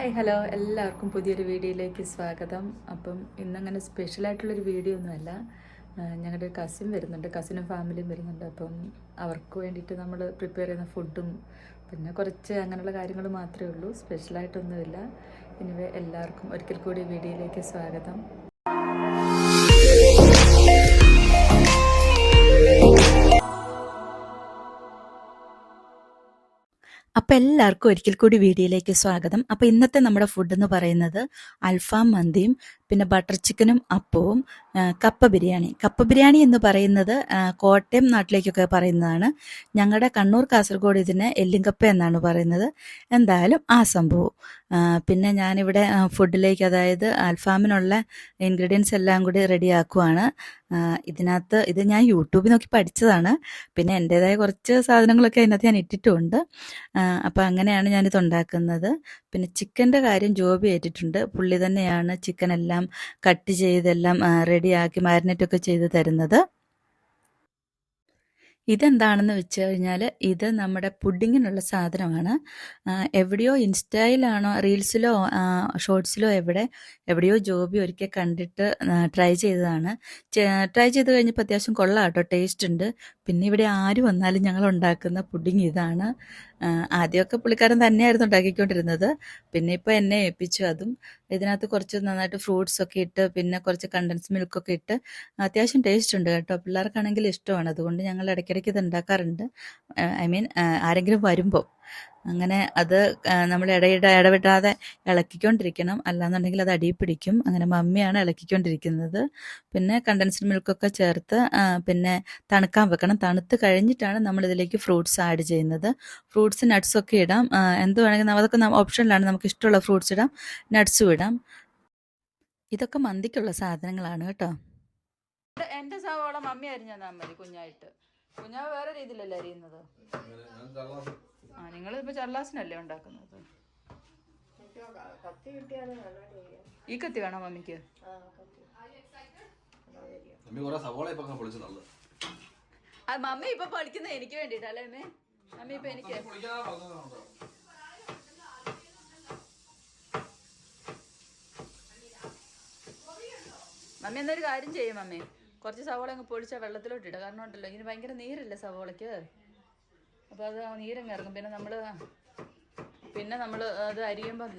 Hi hello എല്ലാവർക്കും പുതിയൊരു വീഡിയോയിലേക്ക് സ്വാഗതം. അപ്പം ഇന്നങ്ങനെ സ്പെഷ്യലായിട്ടുള്ളൊരു വീഡിയോ ഒന്നുമല്ല. ഞങ്ങളുടെ കസിൻ വരുന്നുണ്ട്. കസിനും ഫാമിലിയും വരുന്നുണ്ട്. അപ്പം അവർക്ക് വേണ്ടിയിട്ട് നമ്മൾ പ്രിപ്പയർ ചെയ്യുന്ന ഫുഡും പിന്നെ കുറച്ച് അങ്ങനെയുള്ള കാര്യങ്ങൾ മാത്രമേ ഉള്ളൂ. സ്പെഷ്യലായിട്ടൊന്നുമില്ല ഇനി എല്ലാവർക്കും ഒരിക്കൽ കൂടി വീഡിയോയിലേക്ക് സ്വാഗതം. അപ്പം എല്ലാവർക്കും ഒരിക്കൽ കൂടി വീഡിയോയിലേക്ക് സ്വാഗതം. അപ്പോൾ ഇന്നത്തെ നമ്മുടെ ഫുഡ് എന്ന് പറയുന്നത് അൽഫാം മന്തിയും പിന്നെ ബട്ടർ ചിക്കനും അപ്പവും കപ്പ ബിരിയാണി. കപ്പ ബിരിയാണി എന്ന് പറയുന്നത് കോട്ടയം നാട്ടിലേക്കൊക്കെ പറയുന്നതാണ്. ഞങ്ങളുടെ കണ്ണൂർ കാസർഗോഡ് ഇതിനെ എല്ലിങ്കപ്പ എന്നാണ് പറയുന്നത്. എന്തായാലും ആ സംഭവം. പിന്നെ ഞാനിവിടെ ഫുഡിലേക്ക് അതായത് അൽഫാമിനുള്ള ഇൻഗ്രീഡിയൻസ് എല്ലാം കൂടി റെഡിയാക്കുവാണ് ഇതിനകത്ത് ഇത് ഞാൻ യൂട്യൂബിൽ നോക്കി പഠിച്ചതാണ്. പിന്നെ എന്റെതായ കുറച്ച് സാധനങ്ങളൊക്കെ അതിനകത്ത് ഞാൻ ഇട്ടിട്ടുമുണ്ട് അപ്പോൾ അങ്ങനെയാണ് ഞാനിത് ഉണ്ടാക്കുന്നത്. പിന്നെ ചിക്കന്റെ കാര്യം ജോബി ഏറ്റിട്ടുണ്ട്. പുള്ളി തന്നെയാണ് ചിക്കനെല്ലാം കട്ട് ചെയ്തെല്ലാം റെഡിയാക്കി മാരിനേറ്റൊക്കെ ചെയ്ത് തരുന്നത്. ഇതെന്താണെന്ന് വെച്ച് കഴിഞ്ഞാൽ ഇത് നമ്മുടെ പുഡിങ്ങിനുള്ള സാധനമാണ്. എവിടെയോ ഇൻസ്റ്റയിലാണോ റീൽസിലോ ഷോർട്സിലോ എവിടെ എവിടെയോ ജോബി ഒരിക്കൽ കണ്ടിട്ട് ട്രൈ ചെയ്തതാണ്. ട്രൈ ചെയ്ത് കഴിഞ്ഞപ്പോൾ അത്യാവശ്യം കൊള്ളാം കേട്ടോ ടേസ്റ്റ് ഉണ്ട്. പിന്നെ ഇവിടെ ആര് വന്നാലും ഞങ്ങൾ ഉണ്ടാക്കുന്ന പുഡിങ് ഇതാണ്. ആദ്യമൊക്കെ പുള്ളിക്കാരൻ തന്നെയായിരുന്നു ഉണ്ടാക്കിക്കൊണ്ടിരുന്നത്. പിന്നെ ഇപ്പോൾ എന്നെ ഏൽപ്പിച്ചു. അതും ഇതിനകത്ത് കുറച്ച് നന്നായിട്ട് ഫ്രൂട്ട്സ് ഒക്കെ ഇട്ട് പിന്നെ കുറച്ച് കണ്ടൻസ് മിൽക്കൊക്കെ ഇട്ട് അത്യാവശ്യം ടേസ്റ്റ് ഉണ്ട് കേട്ടോ. പിള്ളേർക്കാണെങ്കിൽ ഇഷ്ടമാണ്. അതുകൊണ്ട് ഞങ്ങൾ ഇടയ്ക്കിടയ്ക്ക് ഇത് ഉണ്ടാക്കാറുണ്ട്. ഐ മീൻ ആരെങ്കിലും വരുമ്പോൾ അങ്ങനെ അത് നമ്മൾ ഇടയിട ഇടവിടാതെ ഇളക്കിക്കൊണ്ടിരിക്കണം. അല്ലാന്നുണ്ടെങ്കിൽ അത് അടിയിൽ പിടിക്കും. അങ്ങനെ മമ്മിയാണ് ഇളക്കിക്കൊണ്ടിരിക്കുന്നത്. പിന്നെ കണ്ടൻസ്ഡ് മിൽക്കൊക്കെ ചേർത്ത് പിന്നെ തണുക്കാൻ വെക്കണം. തണുത്ത് കഴിഞ്ഞിട്ടാണ് നമ്മൾ ഇതിലേക്ക് ഫ്രൂട്ട്സ് ആഡ് ചെയ്യുന്നത് ഫ്രൂട്ട്സ് നട്ട്സൊക്കെ ഇടാം. എന്ത് വേണമെങ്കിലും നമുക്ക് അതൊക്കെ ഓപ്ഷനിലാണ് നമുക്ക് ഇഷ്ടമുള്ള ഫ്രൂട്ട്സ് ഇടാം. നട്ട്സും ഇടാം. ഇതൊക്കെ മന്തിക്കുള്ള സാധനങ്ങളാണ് കേട്ടോ. എന്റെ സവോള മമ്മി അരിഞ്ഞാൽ മതി കുഞ്ഞായിട്ട്. കുഞ്ഞാവ് വേറെ രീതിയിലല്ലേ അരിയുന്നത്? നിങ്ങൾ ഇപ്പോൾ ചർലാസിനല്ലേ ഉണ്ടാക്കുന്നത്? ഈ കത്തി വേണോ മമ്മിക്ക്? മമ്മി കുറെ സവോള ഇപ്പൊ പഠിക്കുന്ന ഇപ്പൊ എനിക്ക് വേണ്ടിട്ടല്ലേ അമ്മേ മമ്മി? ഇപ്പൊ എനിക്ക് മമ്മി എന്നൊരു കാര്യം ചെയ്യും മമ്മി? കുറച്ച് സവോള അങ്ങ് പൊളിച്ച വെള്ളത്തിലോട്ട് ഇടുക. കാരണം ഉണ്ടല്ലോ ഇതിന് ഭയങ്കര നീരല്ലേ സവോളയ്ക്ക്? അപ്പോൾ അത് നീരങ്ങ് ഇറങ്ങും. പിന്നെ നമ്മൾ പിന്നെ നമ്മൾ അത് അരിയുമ്പോൾ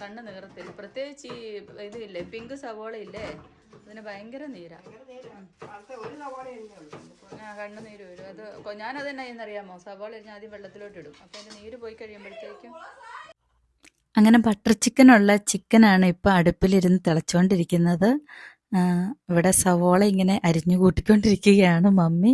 കണ്ണ് നിറത്തില്ല. പ്രത്യേകിച്ച് ഈ ഇതില്ലേ പിങ്ക് സവോള ഇല്ലേ അതിന് ഭയങ്കര നീരാണ് ആ കണ്ണ് നീര് വരും. അത് ഞാനത് തന്നെ എന്നറിയാമോ സവോള ഞാൻ ആദ്യം വെള്ളത്തിലോട്ട് ഇടും. അപ്പോൾ അതിന്റെ നീര് പോയി കഴിയുമ്പോഴത്തേക്കും അങ്ങനെ ബട്ടർ ചിക്കനുള്ള ചിക്കനാണ് ഇപ്പോൾ അടുപ്പിലിരുന്ന് തിളച്ചുകൊണ്ടിരിക്കുന്നത് ഇവിടെ സവോള ഇങ്ങനെ അരിഞ്ഞു കൂട്ടിക്കൊണ്ടിരിക്കുകയാണ് മമ്മി.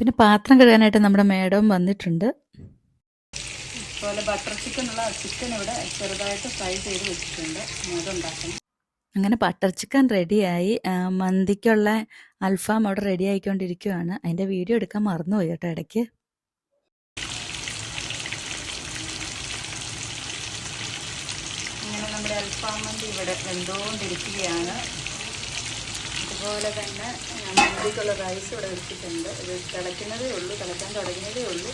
പിന്നെ പാത്രം കഴുകാനായിട്ട് നമ്മുടെ മേഡം വന്നിട്ടുണ്ട്. അതുപോലെ ബട്ടർ ചിക്കനുള്ള ചിക്കൻ ഇവിടെ ചെറുതായിട്ട് ഫ്രൈ ചെയ്ത് വെച്ചിട്ടുണ്ട്. അതുണ്ടാക്കണം അങ്ങനെ ബട്ടർ ചിക്കൻ റെഡിയായി മന്തിക്കുള്ള അൽഫാം അവിടെ റെഡി ആയിക്കൊണ്ടിരിക്കുകയാണ് അതിന്റെ വീഡിയോ എടുക്കാൻ മറന്നുപോയി കേട്ടോ ഇടയ്ക്ക്. ഇങ്ങനെ നമ്മുടെ അൽഫാം മന്തി ഇവിടെ വെന്തുകൊണ്ടിരിക്കുകയാണ് അതുപോലെ തന്നെ ഞാൻ മന്തിക്കുള്ള റൈസ് ഇവിടെ വെച്ചിട്ടുണ്ട്. ഇത് തിളയ്ക്കുന്നതേ ഉള്ളൂ തിളയ്ക്കാൻ തുടങ്ങിയതേ ഉള്ളൂ.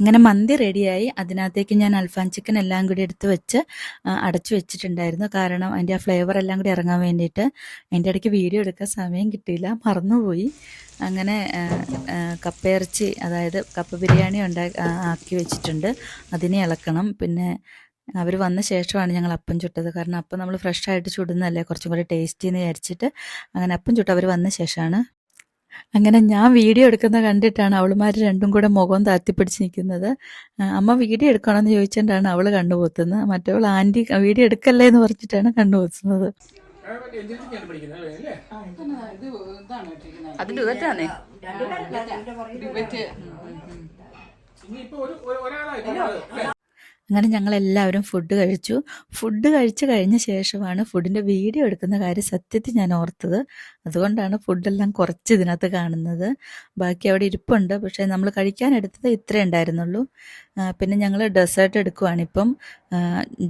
അങ്ങനെ മന്തി റെഡിയായി. അതിനകത്തേക്ക് ഞാൻ അൽഫാം ചിക്കൻ എല്ലാം കൂടി എടുത്ത് വെച്ച് അടച്ചു വെച്ചിട്ടുണ്ടായിരുന്നു. കാരണം അതിന്റെ ആ ഫ്ലേവർ എല്ലാം കൂടി ഇറങ്ങാൻ വേണ്ടിയിട്ട് അതിന്റെ ഇടയ്ക്ക് വീഡിയോ എടുക്കാൻ സമയം കിട്ടിയില്ല. മറന്നുപോയി. അങ്ങനെ കപ്പയിറച്ചി അതായത് കപ്പ ബിരിയാണി ഉണ്ടാ ആക്കി വെച്ചിട്ടുണ്ട്. അതിനെ ഇളക്കണം. പിന്നെ അവർ വന്ന ശേഷമാണ് ഞങ്ങൾ അപ്പം ചുട്ടത്. കാരണം അപ്പം നമ്മൾ ഫ്രഷ് ആയിട്ട് ചുടുന്നതല്ലേ കുറച്ചും കൂടി ടേസ്റ്റി എന്ന് വിചാരിച്ചിട്ട് അങ്ങനെ അപ്പം ചുട്ട് അവർ വന്ന ശേഷമാണ് അങ്ങനെ ഞാൻ വീഡിയോ എടുക്കുന്ന കണ്ടിട്ടാണ് അവളുമാർ രണ്ടും കൂടെ മുഖം താത്തിപ്പിടിച്ച് നിൽക്കുന്നത്. അമ്മ വീഡിയോ എടുക്കണമെന്ന് ചോദിച്ചിട്ടാണ് അവൾ കണ്ടുപോത്തുന്നത് മറ്റവൾ ആന്റി വീഡിയോ എടുക്കല്ലേ എന്ന് പറഞ്ഞിട്ടാണ് ഉയർത്താന്നേ ഇനിയിപ്പോ ഒരു ഒരു- ഒരാളായി അങ്ങനെ ഞങ്ങൾ എല്ലാവരും ഫുഡ് കഴിച്ചു. ഫുഡ് കഴിച്ചു കഴിഞ്ഞ ശേഷമാണ് ഫുഡിന്റെ വീഡിയോ എടുക്കുന്ന കാര്യം സത്യത്തിൽ ഞാൻ ഓർത്തത്. അതുകൊണ്ടാണ് ഫുഡെല്ലാം കുറച്ച് ഇതിനകത്ത് കാണുന്നത്. ബാക്കി അവിടെ ഇരിപ്പുണ്ട്. പക്ഷേ നമ്മൾ കഴിക്കാനെടുത്തത് ഇത്രേ ഉണ്ടായിരുന്നുള്ളൂ. പിന്നെ ഞങ്ങൾ ഡെസേർട്ട് എടുക്കുവാണിപ്പം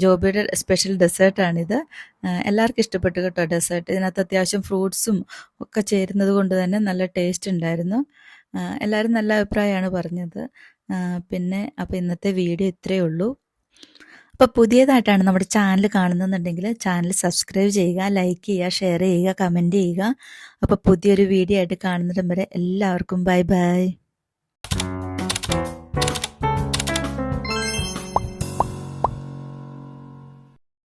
ജോബിയുടെ സ്പെഷ്യൽ ഡെസേർട്ടാണിത് എല്ലാവർക്കും ഇഷ്ടപ്പെട്ടു കേട്ടോ ഡെസേർട്ട് ഇതിനകത്ത് അത്യാവശ്യം ഫ്രൂട്ട്സും ഒക്കെ ചേരുന്നത് കൊണ്ട് തന്നെ നല്ല ടേസ്റ്റ് ഉണ്ടായിരുന്നു. എല്ലാവരും നല്ല അഭിപ്രായമാണ് പറഞ്ഞത്. പിന്നെ അപ്പോൾ ഇന്നത്തെ വീഡിയോ ഇത്രയേ ഉള്ളൂ. അപ്പോൾ പുതിയതായിട്ടാണ് നമ്മുടെ ചാനൽ കാണുന്നുണ്ടെങ്കിൽ ചാനൽ സബ്സ്ക്രൈബ് ചെയ്യുക ലൈക്ക് ചെയ്യുക ഷെയർ ചെയ്യുക കമന്റ് ചെയ്യുക. അപ്പോൾ പുതിയൊരു വീഡിയോ ആയിട്ട് കാണുന്നിടം വരെ എല്ലാവർക്കും ബൈ ബൈ